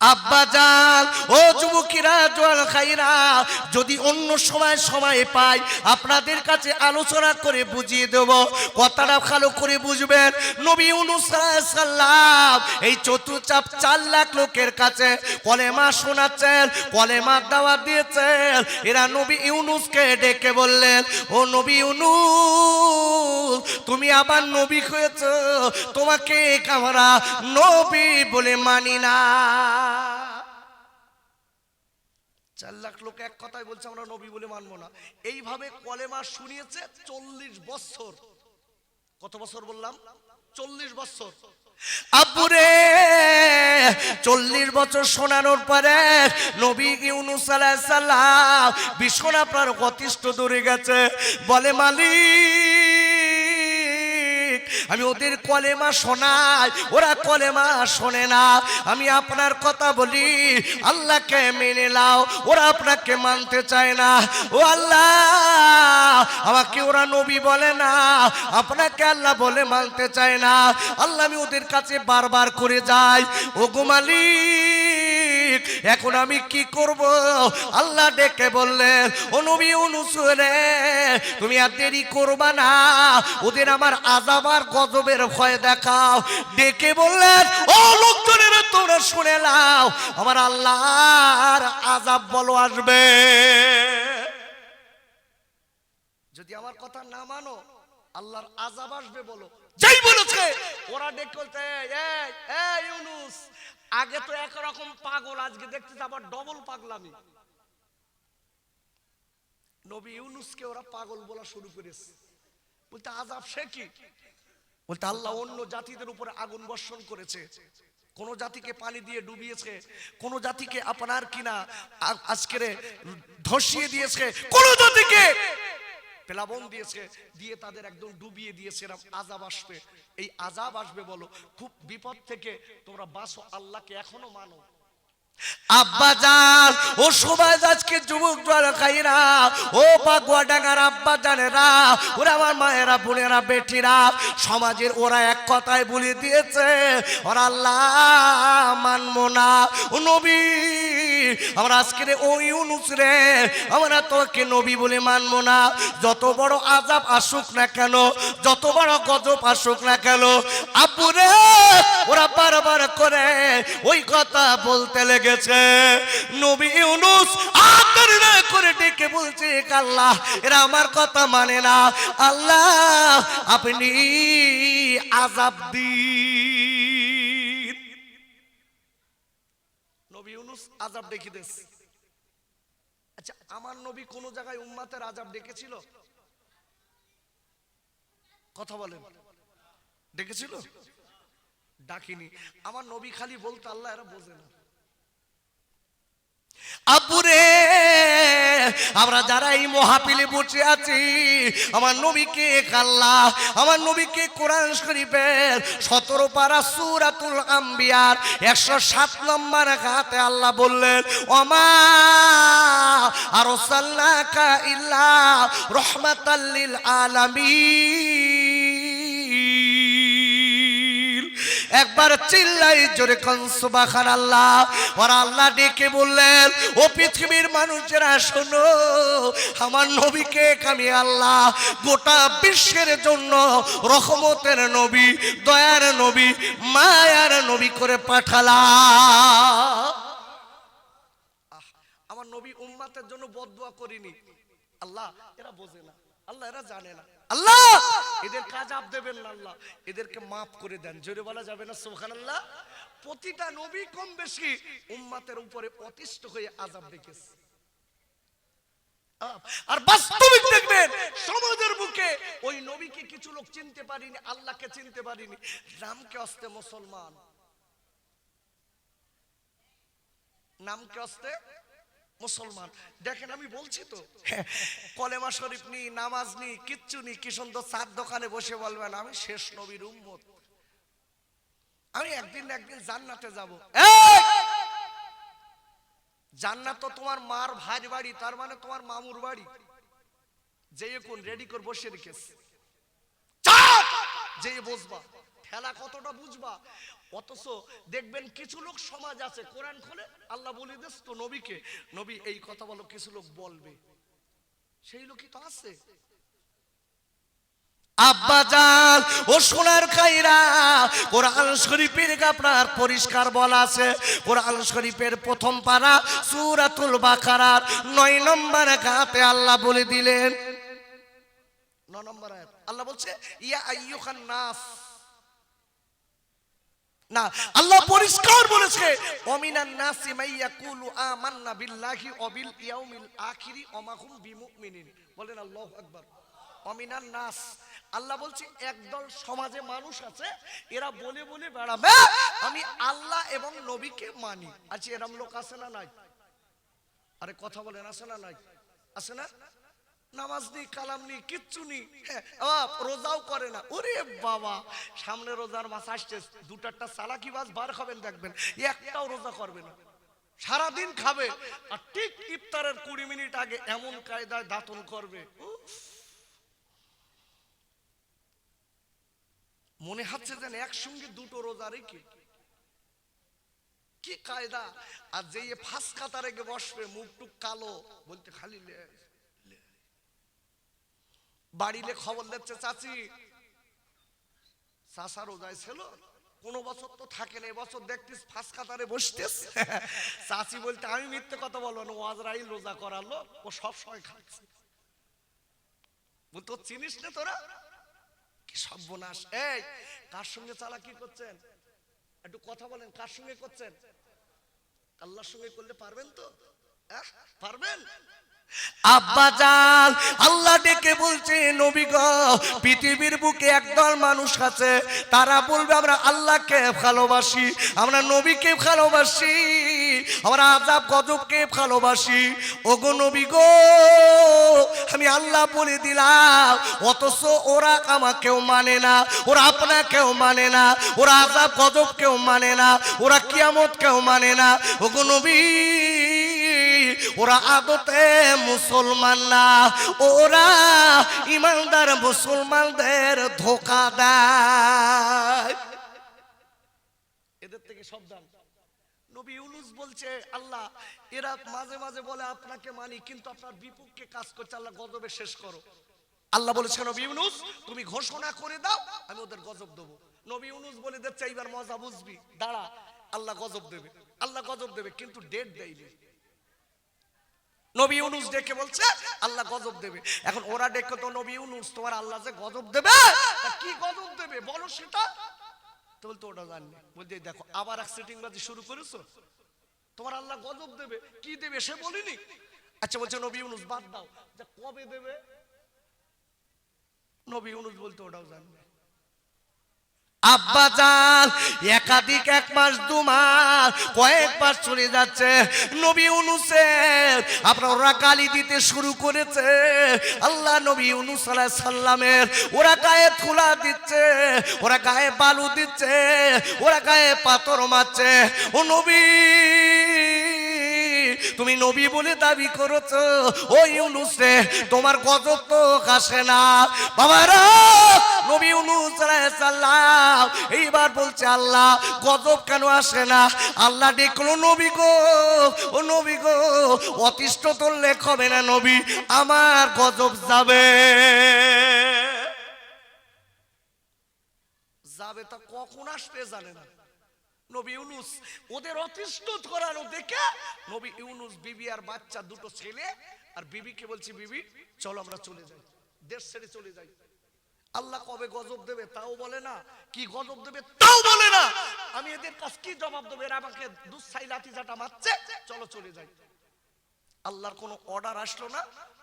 আব্বা জান, ও যুবকিরা, জোয়াল খাইরা, যদি অন্য সময় সময় পাই, আপনাদের কাছে আলোচনা করে বুঝিয়ে দেব, কথাটা ভালো করে বুঝবেন। নবী সাল্লাম এই চতুর্চাপ চার লাখ লোকের কাছে কলেমা শোনাচ্ছেন, কলেমা দাওয়া দিয়েছেন। এরা নবী ইউনুসকে ডেকে বললেন, ও নবী ইউনুস, তুমি আবার নবী হয়েছ, তোমাকে আমরা নবী বলে মানি না। চার লাখ লোক এক কথায় বলছে, আমরা নবী বলে মানবো না। এইভাবে কলেমা শুনিয়েছে চল্লিশ বছর। কত বছর বললাম? চল্লিশ বছর। আব্বুরে, চল্লিশ বছর শোনানোর পরে নবী ইউনুস সালাম ভীষণ আপনার অতিষ্ঠ দূরে গেছে। বলে, মালিক আমি ওদের কলেমা শোনাই, ওরা কলেমা শোনে না। আমি আপনার কথা বলি, আল্লাহকে মেনে নাও, ওরা আপনাকে মানতে চায় না। ও আল্লাহ, আমাকে ওরা নবী বলে না, আপনাকে আল্লাহ বলে মানতে চায় না। আল্লাহ, আমি ওদের কাছে বারবার করে যাই। ও গোমালিক এখন আমি কি করব? আল্লাহ ডেকে বললেন, ও নবী অনুসরে তুমি আর দেরি করবা না। ওদের আমার আজাবার গজবের ভয় দেখাও। ডেকে বললেন, ও লোকজনের, তোমরা শুনে নাও, আমার আল্লাহর আজাব বলো আসবে। যদি আমার কথা না মানো, আল্লাহর আজাব আসবে বলো। যাই বলেছে, ওরা ডেকে বলতে এই ইউনুস আগে তো একরকম পাগল, আজকে দেখতেছে আবার ডবল পাগলামি। নবী ইউনুসকে ওরা পাগল বলা শুরু করেছে। বলতে আজাব সে কি? বলতে, আল্লাহ অন্য জাতিদের উপরে আগুন বর্ষণ করেছে। কোন জাতিকে পানি দিয়ে ডুবিয়েছে, কোন জাতিকে আপনার কিনা আজকের ধসিয়ে দিয়েছে। কোন জাতিকে প্লাবন দিয়েছে, দিয়ে তাদের একদম ডুবিয়ে দিয়েছে সেরকম আজাব আসবে। এই আজাব আসবে বলো, খুব বিপদ থেকে তোমরা বাসো আল্লাহকে এখনও মানো। আব্বা জান, ও সবাই আজকে ও সমাজের ওরা এক কথায় বলে দিয়েছে। ওরা আল্লাহ মানবো না। নবী, আমরা আজকে ওই অনুসরে আমরা তোকে নবী বলে মানবো না। যত বড় আজাব আসুক না কেন, যত বড় গজব আসুক না কেন, আব্বুরে, ওরা বারবার করে ওই কথা বলতে লেগেছে। নবী ইউনুস আদর না করে ডেকে বলছে আল্লাহ, এরা আমার কথা মানে না। আল্লাহ, আপনি আজাব দিন। নবী আজাব ডেকে দিস আচ্ছা আমার নবী কোন জায়গায় উম্মাতের আজাব ডেকেছিল? কথা বলেন। ডেকেছিল? ডাকিনি। আমার নবী খালি বলতো, আল্লাহ এরা বোঝে না। আব্বুরে, আমরা যারা এই মহাপিলে বসে আছি, আমার নবীকে আল্লাহ, আমার নবীকে কোরআন শরীফের সতেরো পারা সুরাতুল আম্বিয়ার একশো সাত নম্বর হাতে আল্লাহ বললেন, ওমা আর ইল্লা রহমাতাল্লিল আলামিন। একবার চিল্লাই জোরে কনসুবাখান আল্লাহ ওরা আল্লাহ ডেকে বললেন, ও পৃথিবীর মানুষেরা, শোনো, আমার নবীকে আমি আল্লাহ গোটা বিশ্বের জন্য রহমতের নবী, দয়ার নবী, মায়ার নবী করে পাঠালা আমার নবী উম্মাতের জন্য বদদুয়া করিনি। আল্লাহ, এরা বোঝে না। আল্লাহ, এরা জানে না। আল্লাহ! এদের কাজ আপ দেবেন না আল্লাহ। এদেরকে মাফ করে দেন। জোরে বলা যাবে না সুবহান আল্লাহ প্রতিটা নবী কম বেশি উম্মাতের উপরে অতিষ্ঠ হয়ে আজাব আহ, আর বাস্তবিক দেখবেন সমাজের বুকে ওই নবীকে কিছু লোক চিনতে পারিনি আল্লাহকে চিনতে পারিনি। নামকে অস্তে মুসলমান। নামকে অস্তে মুসলমান। দেখেন আমি বলছি তো হ্যাঁ, কলেমা শরীফ নি নামাজ নি কিচ্ছু নি কি সুন্দর চার দোকানে বসে বলবেন আমি শেষ নবীর উম্মত। আমি একদিন একদিন জান্নাতে যাব। জান্নাত তো তোমার মার ভাই বাড়ি তার মানে তোমার মামুর বাড়ি। যে কোন রেডি করে বসে রেখেছে! যেয়ে বসবা। ঠেলা কতটা বুঝবা? অথচ দেখবেন কিছু লোক সমাজ আছে কোরআন খোলে আল্লাহ বলে দিস তো নবীকে নবী এই কথা বলো কিছু লোক বলবে। সেই লোকই তো আছে। আব্বাজান ও সোনার খাইরা কোরআন শরীফের আপনার পরিষ্কার বলা আছে। কোরআন শরীফের প্রথম পারা সূরাতুল বাকারার নয় নম্বর গাতে আল্লাহ বলে দিলেন। ন নম্বর আয়াত। আল্লাহ বলছে ইয়া আইয়ুহান নাস। না আল্লাহ পরিষ্কার বলেছে অমিনান নাসি মাইয়া কুলু আমান্না বিল্লাহি অবিল ইয়াউমিল আখিরি অমাহুম বিমুমিনিন। বলেন আল্লাহু আকবার। অমিনান নাস আল্লাহ বলছে একদল সমাজে মানুষ আছে এরা বলে বলে বেড়াবে। আমি আল্লাহ এবং নবীকে মানি। আচ্ছা এরম লোক আছে না নাই? আরে কথা বলেন আছে না নাই? আছে না? নামাজ নেই কালাম নেই কিচ্ছু নেই। হ্যাঁ, রোজাও করে না। ওরে বাবা সামনে রোজার মাস আসছে দুটারটা চালাকি বাস বার খাবেন দেখবেন একটাও রোজা করবে না। সারাদিন খাবে আর ঠিক ইফতারের কুড়ি মিনিট আগে এমন কায়দায় দাতন করবে। মনে হচ্ছে যেন একসঙ্গে দুটো রোজা রেখে। কি কায়দা? আর যে ফাঁস কাতারে বসবে মুখ টুক কালো বলতে খালি। বাড়িলে খবর দিচ্ছে চাচি। চাষা রোজায় ছিল কোন বছর তো থাকে না এবছর দেখতিস ফাঁস কাতারে বসতেস। চাচি বলতে আমি মিথ্যে কথা বলব না ওয়াজরাইল রোজা করালো ও সব সময় খাচ্ছে। বলতো চিনিস না তোরা? কি সর্বনাশ। এই কার সঙ্গে চালা কি করছেন? একটু কথা বলেন কার সঙ্গে করছেন? আল্লাহর সঙ্গে করলে পারবেন তো? আহ, পারবেন? আব্বা জান, আল্লাহ ডেকে বলছে, নবী গো, পৃথিবীর বুকে একদল মানুষ আছে, তারা বলবে, আমরা আল্লাহকে ভালোবাসি, আমরা নবীকে ভালোবাসি, আমরা আজাব গজবকে ভালোবাসি। ওগো নবী গো, আমি আল্লাহ বলে দিলাম, অথচ ওরা আমাকেও মানে না, ওরা আপনাকেও মানে না, ওরা আজাব গজবকেও মানে না, ওরা কিয়ামতকেও মানে না। ওগো নবী ওরা আদতে মুসলমান না, ওরা ইমানদার মুসলমানদের ধোকা দেয়। এদের থেকে নবী ইউনুস বলছে, আল্লাহ, এরা মাঝে মাঝে বলে আপনাকে মানি, কিন্তু আপনার বিপক্ষে কাজ করছে, আল্লাহ গজবে শেষ করো। আল্লাহ বলেছে, নবী ইউনুস, তুমি ঘোষণা করে দাও, আমি ওদের গজব দেবো। নবী ইউনুস বলে দিচ্ছে এইবার মজা বুঝবি, দাঁড়া, আল্লাহ গজব দেবে, আল্লাহ গজব দেবে, কিন্তু ডেট দেয়নি। নবী ইউনুস ডেকে বলছে, আল্লাহ গজব দেবে। এখন ওরা ডেকে তো নবী ইউনুস তোমার আল্লাহ যে গজব দেবে? কি গজব দেবে? বলো সেটা। তো বলতো, ওটা জাননি। বলছে এই দেখো, আবার এক সিটিং বাজি শুরু করেছ? তোমার আল্লাহ গজব দেবে। কি দেবে সে বলিনি? আচ্ছা বলছে, নবী ইউনুস, বাদ দাও। যে কবে দেবে? নবী ইউনুস বলতে, ওটাও জানবে। আব্বা জান, একাধিক এক মাস, দু মাস, কয়েক মাস চলে যাচ্ছে। নবী উনুসের আপনার ওরা গালি দিতে শুরু করেছে। আল্লাহ নবী উনুস সাল্লামের ওরা গায়ে থুলা দিচ্ছে, ওরা গায়ে বালু দিচ্ছে, ওরা গায়ে পাথর মারছে। ও নবী তুমি নবী বলে দাবি করেছ। ও ইউনুস তোমার গজব তো আসে না। বাবারা, নবী ইউনুস সালাম এইবার বলছে, আল্লাহ, গজব কেন আসে না? আল্লাহ ডেকলো নবী গো, ও নবী গো, অতিষ্ঠ তুললে হবে না নবী, আমার গজব যাবে। যাবে তা কখন আসবে জানে না। নবী ইউনুস, ওদের অতিষ্ঠ করানো দেখে নবী ইউনুস, বিবি আর বাচ্চা দুটো ছেলে, আর বিবিকে বলছি, বিবি, চলো আমরা চলে যাই। দেশ ছেড়ে চলে যাই। আল্লাহ কবে গজব দেবে তাও বলে না। কি গজব দেবে তাও বলে না। আমি এদের কাছ কি জবাব দেবো? এরা আমাকে দুঃসাই লাঠি জাটা মারছে। চলো চলে যাই। আল্লাহর কোনো অর্ডার আসলো না।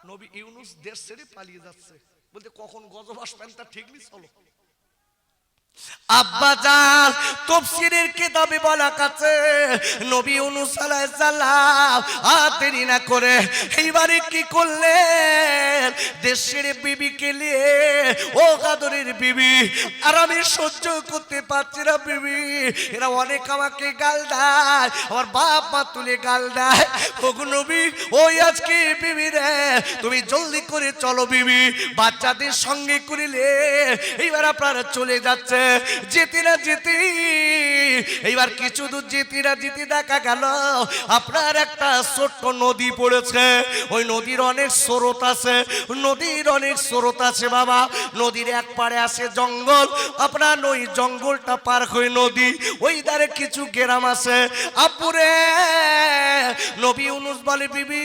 নবী ইউনুস দেশ ছেড়ে পালিয়ে যাচ্ছে। বলতে কখন গজব আসবেন তা ঠিক নেই, চলো। আব্বা জান, তফসিরের কিতাবে বলা কাছে, নবী আলাইহিস সালাম, আর না করে এইবারে কি করলেন? দেশের বিবিকে নিয়ে, ও কাদরের বিবি, আর আমি সহ্য করতে পারছি না বিবি। এরা অনেক আমাকে গাল দেয়, আমার বাপ মা তুলে গাল দেয়। ওগো নবী, ওই আজকে বিবি রে, তুমি জলদি করে চলো বিবি, বাচ্চাদের সঙ্গে করিলে, এইবার আপনারা চলে যাচ্ছে যেতে না এইবার কিছু দূর যেতে না দেখা গেল। আপনার একটা ছোট্ট নদী পড়েছে। ওই নদীর অনেক স্রোত আছে। নদীর অনেক স্রোত আছে বাবা। নদীর এক পারে আছে জঙ্গল। আপনার ওই জঙ্গলটা পার হয়ে নদী। ওই ধারে কিছু গ্রাম আছে। আপুরে, নবী উনুস বলে, বিবি,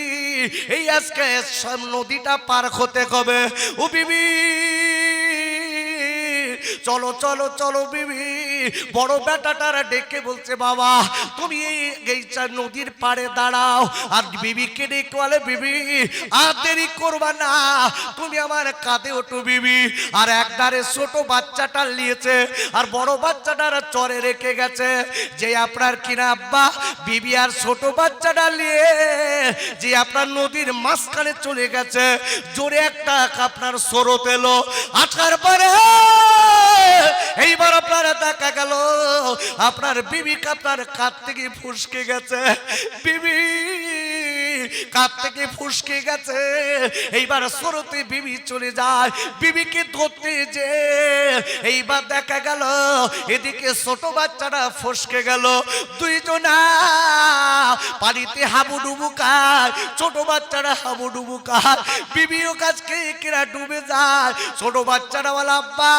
এই আজকে নদীটা পার হতে হবে। ও বিবি চলো চলো চলো বিবি। বড় বেটাটারা ডেকে বলছে, বাবা, তুমি এই নদীর পাড়ে দাঁড়াও। আর বিবিকে ডেকে বলে বিবি, আর দেরি করবা না। তুমি আমার কাঁধে ওঠো, বিবি। আর একধারে ছোট বাচ্চাটা নিয়েছে, আর বড় বাচ্চাটার চরে রেখে গেছে। যে আপনার কিনা আব্বা, বিবি আর ছোট বাচ্চাটা নিয়ে যে আপনার নদীর মাঝখানে চলে গেছে। জোরে একটা আপনার স্রোত এলো। আঠার পরে এইবার আপনার দেখা গেল। আপনার বিবি আপনার কাত থেকে ফুসকে গেছে। বিবি! কাত থেকে ফুসকে গেছে। এইবার স্রোতে বিবি চলে যায়। বিবিকে ধরতে যে এইবার দেখা গেল, এদিকে ছোট বাচ্চারা ফসকে গেল। দুইজনা পানিতে হাবুডুবু খায়। ছোট বাচ্চারা হাবুডুবু খায়। বিবিও কাজকে কেরা ডুবে যায়। ছোট বাচ্চারা বলে আব্বা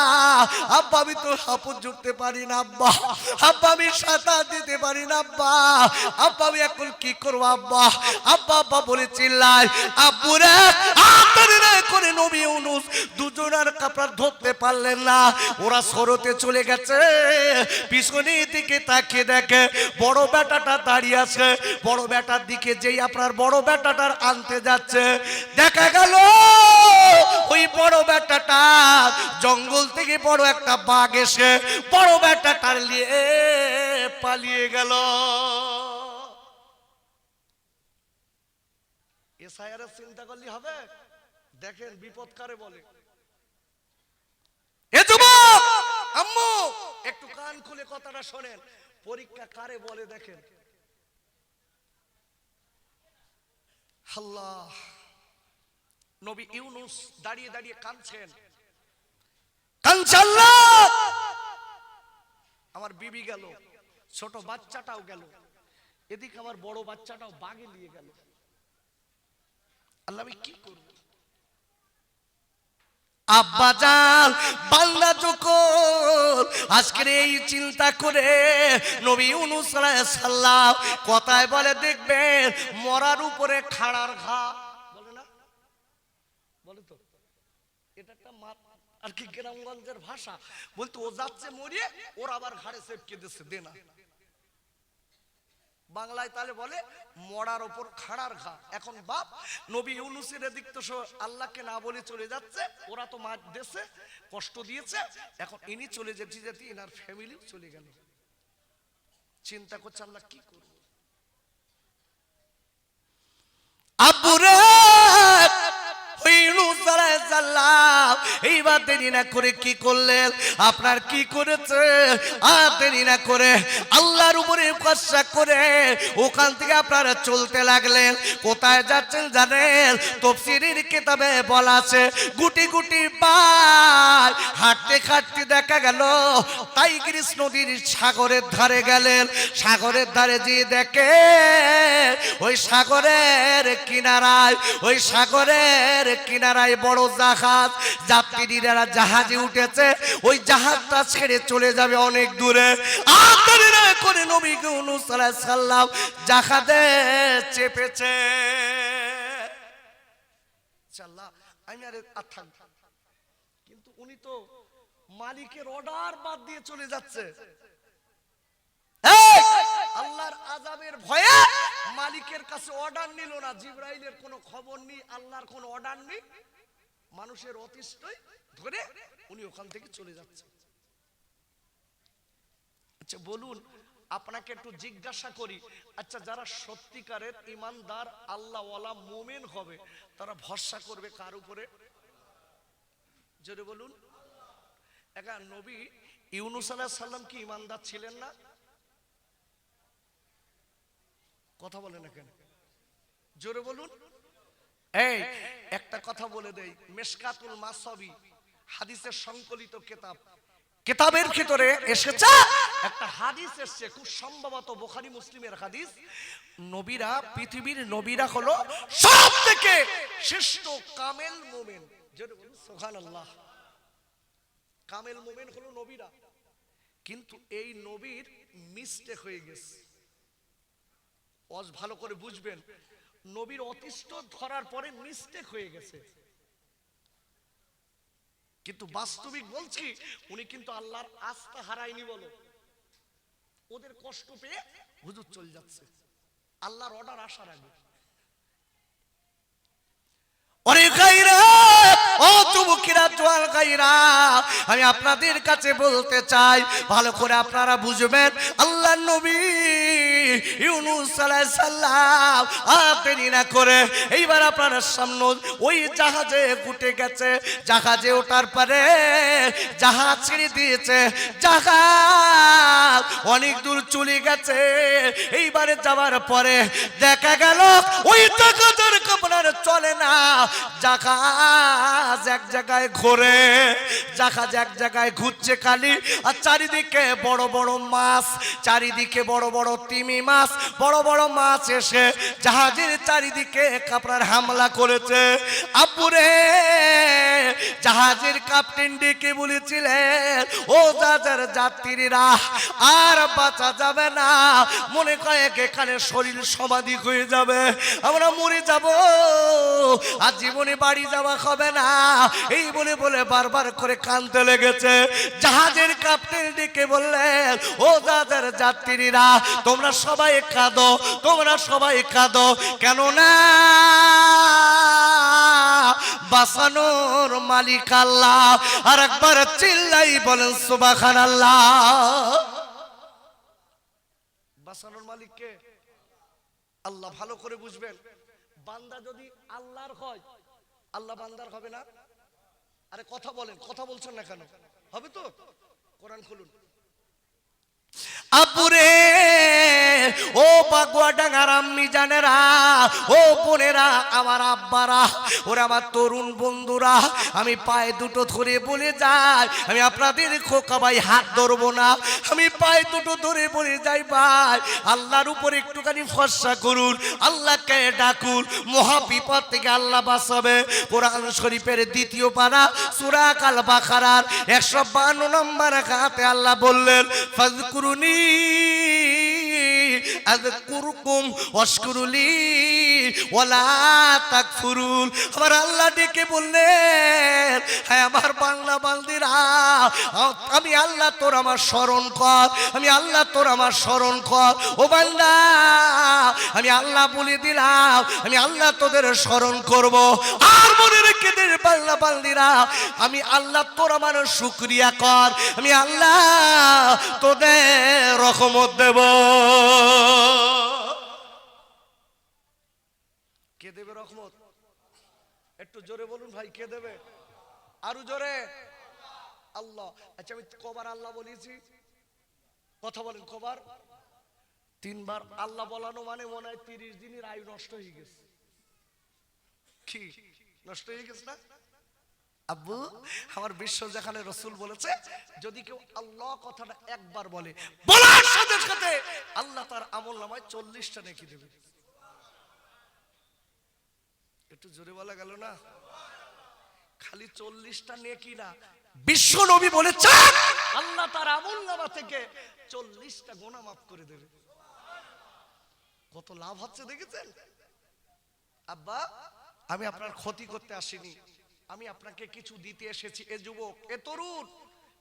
আব্বা, আমি তো হাপুর জুটতে পারি না, আব্বা। আব্বা, আমি সাঁতার দিতে পারি না, আব্বা। আব্বা, আমি এখন কি করব, আব্বা? আব্বা আব্বা বলে চিল্লাই আব্বুরে না করে নবী ইউনুস দুজনার কাপড় ধরতে পারলেন না। ওরা সরতে চলে গেছে। পিছনে দিকে তাকিয়ে দেখে বড় বেটাটা দাঁড়িয়ে আছে। বড় বেটার দিকে যেই আপনার বড় বেটাটার আনতে যাচ্ছে। দেখা গেল ওই বড় বেটাটা জঙ্গল থেকে বড় একটা বাঘ এসে বড় বেটাটার নিয়ে পালিয়ে গেল। এসআইআর চিন্তা করলে হবে? দেখেন বিপদ কারে বলে। এ যুবক! আম্মু! একটু কান খুলে কথাটা শোনেন। পরীক্ষা কারে বলে দেখেন? আল্লাহ নবী ইউনুস দাঁড়িয়ে দাঁড়িয়ে কাঁদছেন। কাঁদছে আল্লাহ! আমার বিবি গেল ছোট বাচ্চাটাও গেল। এদিকে আমার বড় বাচ্চাটাও বাগে নিয়ে গেল। আজকের এই চিন্তা করে নবী আলাইহিস কথায় বলে, দেখবেন মরার উপরে খাড়ার ঘা। বলে না? বলে তো। এটা একটা আর কি গ্রামগঞ্জের ভাষা? বলতো, ও যাচ্ছে মরিয়ে, ওর আবার ঘাড়ে সেপকে দিচ্ছে, দে না। বাংলায় তাহলে বলে মরার ওপর খাড়ার ঘা। এখন বাপ, নবী ইউনুসের এদিক তো আল্লাহকে না বলে চলে যাচ্ছে, ওরা তো মাঠ দেশে, কষ্ট দিয়েছে, এখন ইনি চলে যেতে যেতে এনার ফ্যামিলিও চলে গেল। চিন্তা করছে আল্লাহ কি করব? আব্বুরে ওই ইউনুস আলাইহিস সালাম এইবার দেরি না করে কি করলেন? আপনার কি করেছে? আর দেরি না করে আল্লাহর উপরে করে ওখান থেকে আপনারা চলতে লাগলেন। কোথায় যাচ্ছেন জানেন? তফসিরের কিতাবে বলা আছে, গুটি গুটি পায় হাঁটতে হাঁটতে দেখা গেল, টাইগ্রিস নদীর সাগরের ধারে গেলেন। সাগরের ধারে যে দেখে, ওই সাগরের কিনারায়, ওই সাগরের কিনারায় বড় জাহাজ যাত্রীরা জাহাজে উঠেছে, ওই জাহাজটা ছেড়ে চলে যাবে অনেক দূরে। করে সাল্লাম জাহাজে চেপেছে। কিন্তু উনি তো মালিকের অর্ডার বাদ দিয়ে চলে যাচ্ছে! আল্লাহর আজাবের ভয়ে মালিকের কাছে অর্ডার নিল না, জিব্রাইলের কোনো খবর নেই, আল্লাহর কোনো অর্ডার নেই। মানুষের ধরে উনি ওখান থেকে চলে যাচ্ছে। আচ্ছা বলুন, আপনাকে একটু জিজ্ঞাসা করি। আচ্ছা যারা সত্যিকারের ইমানদার, আল্লাহওয়ালা, মোমেন হবে, তারা ভরসা করবে কার উপরে? জোরে বলুন। একা নবী ইউনুস আলাইহিস সাল্লাম কি ইমানদার ছিলেন না? কথা বলে না কেন? জোরে বলুন। এই একটা কথা বলে দেই। মেশকাতুল মাসবি হাদিসের সংকলিত কেতাব। কিতাবের ভিতরে এসেছে একটা হাদিস এসছে খুব সম্ভবত বোখারি মুসলিমের হাদিস। নবীরা পৃথিবীর নবীরা হলো সব থেকে শ্রেষ্ঠ কামেল মোমেন। সোহান আল্লাহ কামেল মোমেন হলো নবীরা। কিন্তু এই নবীর মিস্টেক হয়ে গেছে। অজ ভালো করে বুঝবেন। নবীর অতিষ্ঠ ধরার পরে মিস্টেক হয়ে গেছে। কিন্তু বাস্তবিক বলছি, উনি কিন্তু আল্লাহর আস্থা হারায়নি বলো। ওদের কষ্ট পেয়ে হুজুর চলে যাচ্ছে। আল্লাহর অর্ডার আসার আগে। আমি আপনাদের কাছে বলতে চাই, ভালো করে আপনারা বুঝবেন আল্লাহ নবী ইউনুস আর দেরি না করে এইবার আপনারা সামনে ওই জাহাজে উঠে গেছে। জাহাজে ওঠার পরে জাহাজ ছেড়ে দিয়েছে। জাহাজ অনেক দূর চলে গেছে। এইবারে যাওয়ার পরে দেখা গেল ওই জাহাজের আপনার চলে না। জাহাজ এক জায়গায় ঘোরে, জাহাজ এক জায়গায় ঘুরছে খালি। আর চারিদিকে বড় বড় মাছ, চারিদিকে বড় বড় তিমি মাছ, বড় বড় মাছ এসে জাহাজের চারিদিকে আপনার হামলা করেছে। আব্বুরে জাহাজের ক্যাপ্টেন ডেকে বলেছিলেন, ও জাহাজের যাত্রীরা, আর বাঁচা যাবে না। মনে কয়েক এখানে শরীর সমাধি হয়ে যাবে। আমরা মরে যাব আর জীবনে বাড়ি যাওয়া হবে না। এই বলে বলে বারবার করে কানতে লেগেছে। জাহাজের ক্যাপ্টেন ডেকে বললেন, ও জাহাজের যাত্রীরা, তোমরা সবাই কাঁদো, তোমরা সবাই কাঁদো। কেন না বাঁচানোর মালিক আল্লাহ। আর একবার চিল্লাই বলেন সুবাখান আল্লাহ বাঁচানোর মালিক কে? আল্লাহ ভালো করে বুঝবেন। বান্দা যদি আল্লাহর হয়, আল্লাহ বান্দার হবে না? আরে কথা বলেন, কথা বলছেন না কেন? হবে তো? কোরআন খুলুন। আপুরে ও পাকুয়া ডাঙ্গার আম্মি জানেরা, ও বোনেরা, আমার আব্বারা, ওরা আমার তরুণ বন্ধুরা, আমি পায়ে দুটো ধরে বলে যাই, আমি আপনাদের খোকা ভাই, হাত ধরবো না, আমি পায়ে দুটো ধরে বলে যাই ভাই, আল্লাহর উপর একটুখানি ফর্সা করুন, আল্লাহকে ডাকুন মহা বিপদ থেকে আল্লাহ বাঁচাবে, কোরআন শরীফের দ্বিতীয় পারা সুরা কাল বাখারার একশো বান্ন নম্বর হাতে আল্লাহ বললেন ফাজকুরুনি আযকুরকুম ওয়াশকুরুলি ওয়ালা তাকফুরুন। আমার আল্লাহ ডেকে বললেন হ্যাঁ আমার বাংলা বান্দিরা, আমি আল্লাহ তোর আমার স্মরণ কর, আমি আল্লাহ তোর আমার স্মরণ কর। ও বান্দা, আমি আল্লাহ বলে দিলাম, আমি আল্লাহ তোদের স্মরণ করব। আর মনে রেখে দে বাংলা বান্দিরা, আমি আল্লাহ তোর আমার শুক্রিয়া কর, আমি আল্লাহ তোদের রহমত দেব। কে দেবে রহমত? একটু জোরে বলুন ভাই, কে দেবে? আরও জোরে। আল্লাহ। আচ্ছা আমি কবার আল্লাহ বলেছি? কথা বলেন কবার। তিনবার আল্লাহ বলানো মানে মনে হয় তিরিশ দিনের আয়ু নষ্ট হয়ে গেছে। কি? নষ্ট হয়ে গেছে না? আব্বু, আমার বিশ্ব যেখানে রসুল বলেছে, যদি কেউ আল্লাহ কথাটা একবার বলে, বলার সাথে সাথে আল্লাহ তার আমল নামায় চল্লিশটা নেকি দেবে। একটু জোরে বলা গেল না? খালি চল্লিশটা নেকি না। বিশ্ব নবী বলেছে আল্লাহ তার আমল নামা থেকে চল্লিশটা গোনা মাফ করে দেবে। কত লাভ হচ্ছে দেখেছেন? আব্বা, আমি আপনার ক্ষতি করতে আসিনি। আমি আপনাকে কিছু দিতে এসেছি। এ যুবক, এ তরুণ,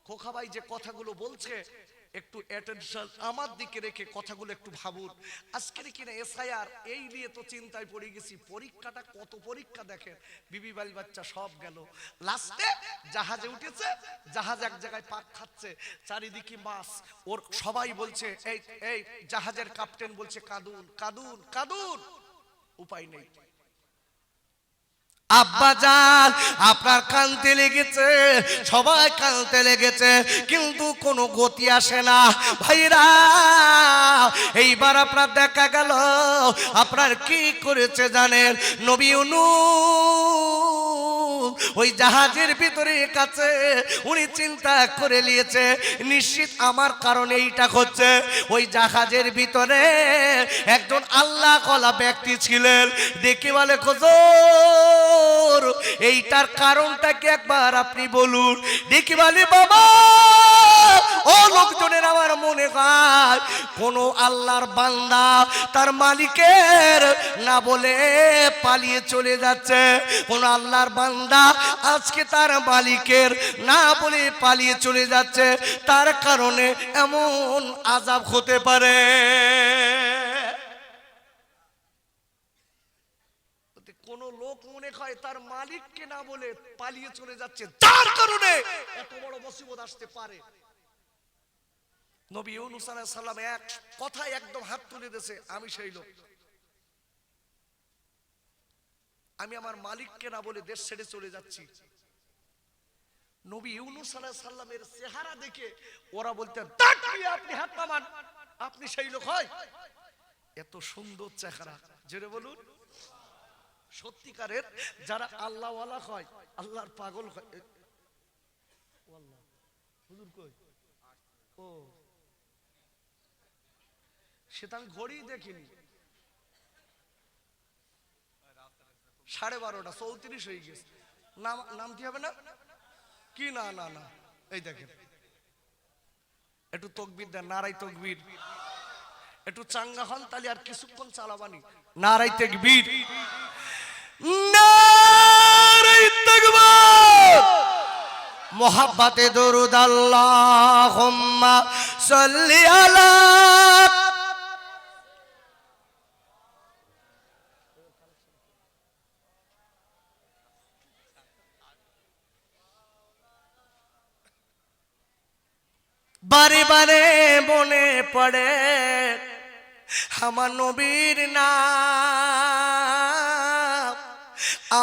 খোখাবাই যে কথাগুলো বলছে, একটু অ্যাটেনশন আমার দিকে রেখে কথাগুলো একটু ভাবুন। আজকের কিনা এসআইআর, এই নিয়ে তো চিন্তায় পড়ে গেছি। পরীক্ষাটা কত পরীক্ষা দেখেন। বিবি বাড়ি বাচ্চা সব গেল। লাস্টে জাহাজে উঠেছে, জাহাজ এক জায়গায় পাক খাচ্ছে, চারিদিকে মাছ। ওর সবাই বলছে, এই এই, জাহাজের ক্যাপ্টেন বলছে, কাদুন কাদুন কাদুন। উপায় নেই। আব্বা যান আপনার কানতে লেগেছে, সবাই কানতে লেগেছে, কিন্তু কোনো গতি আসে না। ভাইরা, এইবার আপনার দেখা গেল, আপনার কি করেছে জানেন? নবী অনু ওই জাহাজের ভিতরে কাছে উনি চিন্তা করে নিয়েছে, নিশ্চিত আমার কারণে এইটা হচ্ছে ওই জাহাজের ভিতরে একজন আল্লাহ কলা ব্যক্তি ছিলেন। ডেকে বলে খোঁজর এইটার কারণটা কি একবার আপনি বলুন? ডেকে বলে, বাবা, ও লোকজনের আমার মনে হয় কোন আল্লাহর বান্দা তার মালিকের না বলে পালিয়ে চলে যাচ্ছে। কোন আল্লাহর বান্দা আজকে তার মালিকের না বলে পালিয়ে চলে যাচ্ছে, তার কারণে এমন আজাব হতে পারে। কোন লোক মনে হয় তার না বলে পালিয়ে চলে যাচ্ছে কারণে এত বড় আসতে পারে। সালাম এক একদম হাত তুলে দিয়েছে, আমি সেই লোক। আমি আমার মালিককে না বলে দেশ ছেড়ে চলে যাচ্ছি। নবী ইউনুস আলাইহিস সালামের চেহারা দেখে ওরা বলতেন, "তাক আপনি হাত নামান। আপনি সেই লোক হয়। এত সুন্দর চেহারা। জেরে বলুন। সত্যিকারের যারা আল্লাহওয়ালা হয়, আল্লাহর পাগল হয় ও? ও সেটা আমি ঘড়ি দেখিনি। সাড়ে বারোটা, চৌত্রিশ হয়ে গেছে। নাম কি হবে না? কি না না না। এই দেখেন। একটু তকবির দেন নারাই তকবির। একটু চাঙ্গা হন তাহলে আর কিছুক্ষণ চালাবানি। নারাই তকবির। নারাই তকবির। মোহাব্বতে দরুদ আল্লাহুম্মা সাল্লি আলা বারে বারে মনে পড়ে আমার নবীর নাম।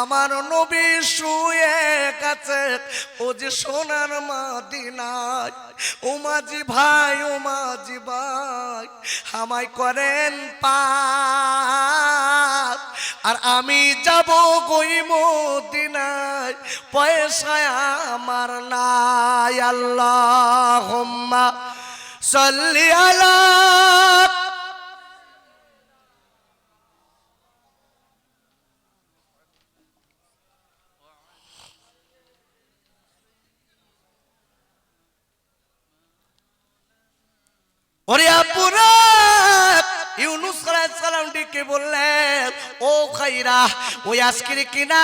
আমার নবী শুয়ে গেছে ও যে সোনার মাদিনায়। ও মাঝি ভাই, ও মাঝি ভাই, আমায় করেন পা আর আমি যাব গই মদিনায় পয়সায় আমার নাই। আল্লাহ সাল্লি আলা ওরে আপুরা ডেকে বললেন, ও খাইরা, ওই আজকের কিনা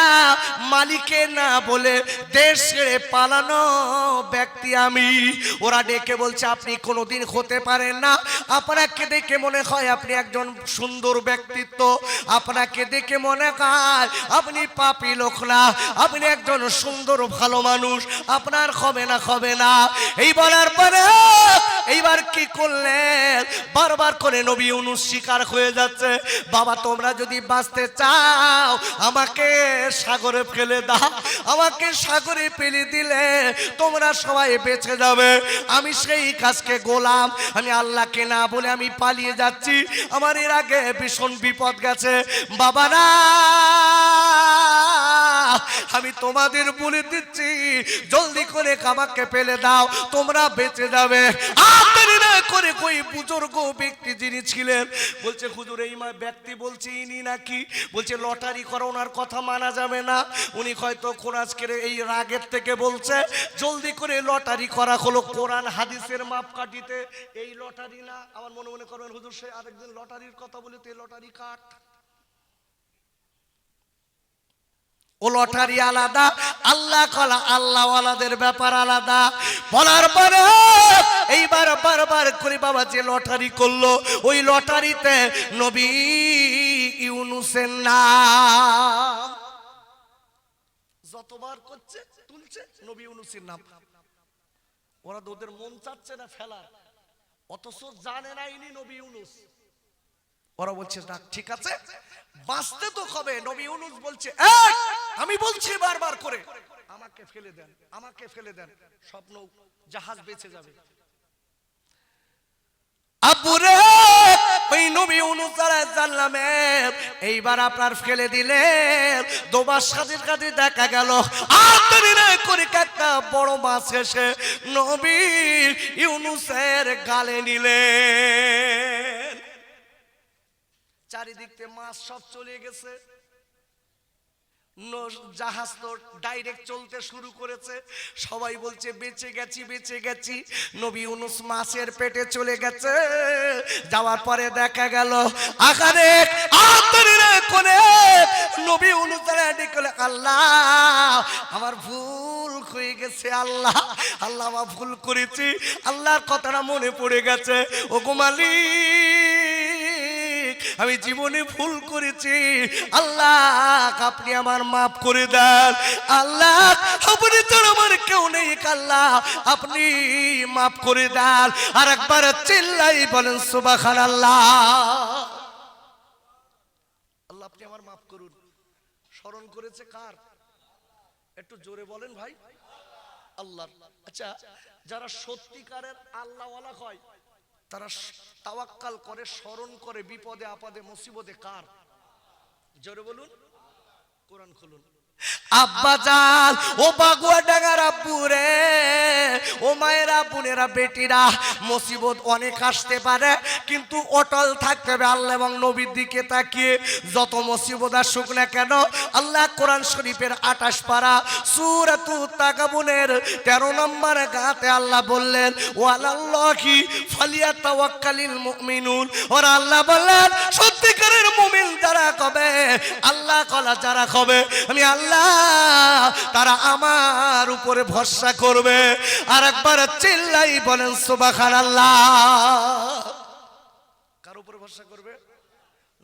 মালিকে না বলে দেশ ছেড়ে পালানো ব্যক্তি আমি? ওরা ডেকে বলছে, আপনি কোনোদিন হতে পারেন না। আপনাকে দেখে মনে হয় আপনি একজন সুন্দর ব্যক্তিত্ব। আপনাকে দেখে মনে হয় আপনি পাপি লোক না। আপনি একজন সুন্দর, ভালো মানুষ। আপনার হবে না হবে না। এই বলার পরে এইবার কি করলেন? বারবার করে নবী অনু শিকার হয়ে যাচ্ছে। বাবা, তোমরা যদি বাঁচতে চাও, আমাকে সাগরে ফেলে দাও। আমাকে সাগরে ফেলে দিলে তোমরা সবাই বেঁচে যাবে। আমি সেই কাজকে গোলাম, আমি আল্লাহকে না বলে আমি পালিয়ে যাচ্ছি। আমার এর আগে ভীষণ বিপদ গেছে। বাবারা! আমি তোমাদের বলে দিচ্ছি, জলদি করে কামাকে ফেলে দাও, তোমরা বেঁচে যাবে। করে কই বুজুর্গ ব্যক্তি যিনি ছিলেন, বলছে, হুজুর, এই ব্যক্তি বলছে, ইনি নাকি বলছে, লটারি করা ওনার কথা মানা যাবে না। উনি হয়তো কোরআজকের এই রাগের থেকে বলছে, জলদি করে লটারি করা হলো কোরআন হাদিসের মাপ কাটিতে এই লটারি না, আমার মনে মনে করবেন, হুজুর, সে আরেকদিন লটারির কথা বলে, তো লটারি কাট ও লটারি আলাদা, আল্লাহ কলা আল্লাহওয়ালাদের ব্যাপার আলাদা। বলার পরে এইবার বারবার করে বাবা যে লটারি করল। ওই লটারিতে নবী ইউনুসের নাম। যতবার করছে, তুলছে, নবী ইউনুসের নাম। ওরা তো ওদের মন চাচ্ছে না ফেলা অথচ জানে না ইনি নবী ইউনুস। ওরা বলছে, না, ঠিক আছে। বাঁচতে তো হবে। নবী ইউনুস বলছে আমি বলছি বারবার করে। আমাকে ফেলে দেন, আমাকে ফেলে দেন। স্বপ্ন জাহাজ বেঁচে যাবে। এইবার আপনার ফেলে দিলেন। দোবার সাথে সাথে দেখা গেল। করে একটা বড় মাছ এসে নবী ইউনুসের গালে নিলেন। চারিদিক থেকে মাছ সব চলে গেছে। জাহাজ তো ডাইরেক্ট চলতে শুরু করেছে। সবাই বলছে, বেঁচে গেছি বেঁচে গেছি। নবী উনুস মাছের পেটে চলে গেছে। যাওয়ার পরে দেখা গেল আকারে নবী উনুস ডেকে আল্লাহ, আমার ভুল হয়ে গেছে, আল্লাহ আল্লাহ ভুল করেছি, আল্লাহর কথাটা মনে পড়ে গেছে। ও গোমালিক আমি জীবনে ভুল করেছি। আল্লাহ আপনি আমার মাফ করে দেন। আল্লাহ, আপনি তো আমার কেউ নেই আল্লাহ। আপনি মাফ করে দেন। আর একবার চিল্লাই বলেন সুবাখান আল্লাহ আল্লাহ, আপনি আমার মাফ করুন। স্মরণ করেছে কার? একটু জোরে বলেন ভাই। আল্লাহ আচ্ছা যারা সত্যিকারের আল্লাহওয়ালা হয় তারা তাওয়াক্কাল করে স্মরণ করে বিপদে আপদে মুসিবতে কার? জোরে বলুন। কোরআন খুলুন। আব্বা জান, ও বাগুয়া ডাঙ্গার আব্বু রে, ও মায়েরা বোনেরা বেটিরা, মুসিবত অনেক আসতে পারে, কিন্তু অটল থাকতে হবে আল্লাহ এবং নবীর দিকে তাকিয়ে। যত মুসিবত আসুক না কেন, আল্লাহ কোরআন শরীফের আটাশ পারা সুরাতু তাকাবুনের তেরো নম্বর গাতে আল্লাহ বললেন ও আল্লাহি ফালিয়া তাওয়াক্কালিল মুমিনুন। ওরা আল্লাহ বললেন, সত্যিকারের মুমিন যারা কবে? আল্লাহ কলা যারা কবে? আমি আল্লাহ তারা আমার উপরে ভরসা করবে। আর একবার চিল্লাই বলেন সুবাখান আল্লাহ কার উপরে ভরসা করবে?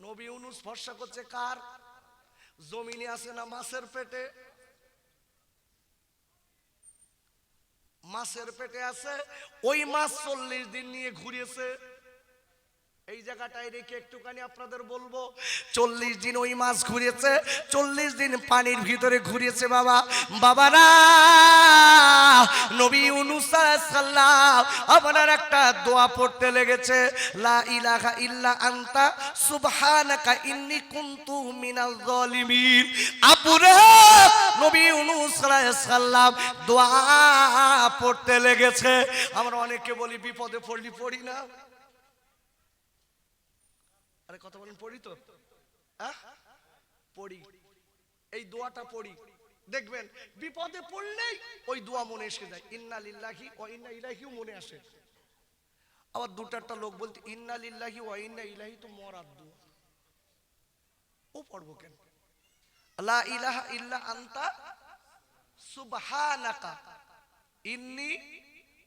নবী ইউনুস ভরসা করছে কার? জমিনে আছে না মাছের পেটে? মাছের পেটে আছে, ওই মাছ চল্লিশ দিন নিয়ে ঘুরেছে এই জায়গাটায় রেখে একটুখানি আপনাদের বলব, চল্লিশ দিন ওই মাছ ঘুরেছে, চল্লিশ দিন পানির ভিতরে ঘুরেছে বাবা। বাবারা, নবী সাল্লাম আপনার একটা দোয়া পড়তে লেগেছে, লা ইলাহা ইল্লা আনতা, সুবহানাকা ইন্নী কুনতু মিনাল জালিমিন আপুরে, নবী সাল্লাম দোয়া পড়তে লেগেছে। আমরা অনেকে বলি বিপদে পড়লি, পড়ি না। আরে কথা বলেন, পড়ি তো। পড়ি। এই দোয়াটা পড়ি। দেখবেন, বিপদে পড়লেই ওই দোয়া মনে এসে যায়। ইন্না লিল্লাহি ও ইন্না ইলাহিও মনে আসে। আবার দুটো একটা লোক বলতে, ইন্না লিল্লাহি ও ইন্না ইলাহি তো মরার দোয়া। ও পড়ব কেন? লা ইলাহা ইল্লা আনতা সুবহানাকা ইন্নি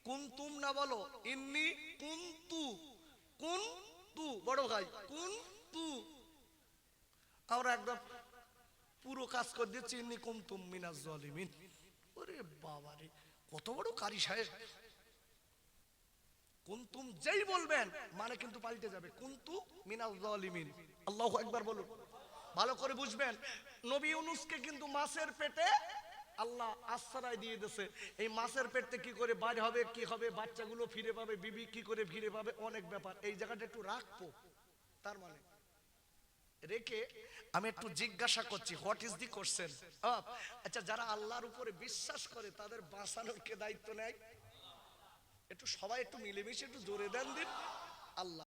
কুনতুম না বলো, ইন্নি কুনতু বড় ভাই কুনতু আমরা পুরো কাজ করে দিচ্ছি জালিমিন। ওরে কত বড় কারি সাহেব। কুনতুম যেই বলবেন মানে কিন্তু পাল্টে যাবে। কুন্তু জালিমিন। আল্লাহু একবার বলুন। ভালো করে বুঝবেন, নবী ইউনুসকে কিন্তু মাছের পেটে আল্লাহ আশ্রয় দিয়ে দিয়েছে। এই মাছের পেটতে কি করে বাইরে হবে, কি হবে, বাচ্চাগুলো ফিরে পাবে, বিবি কি করে ফিরে পাবে, অনেক ব্যাপার। এই জায়গাটা একটু রাখব। তার মানে রেখে আমি একটু জিজ্ঞাসা করছি হোয়াট ইজ দি কোশ্চেন আচ্ছা যারা আল্লাহর উপরে বিশ্বাস করে, তাদের বাঁচানোর কে দায়িত্ব নেয়? একটু সবাই একটু মিলেমিশে একটু জোরে দেন দিন। আল্লাহ।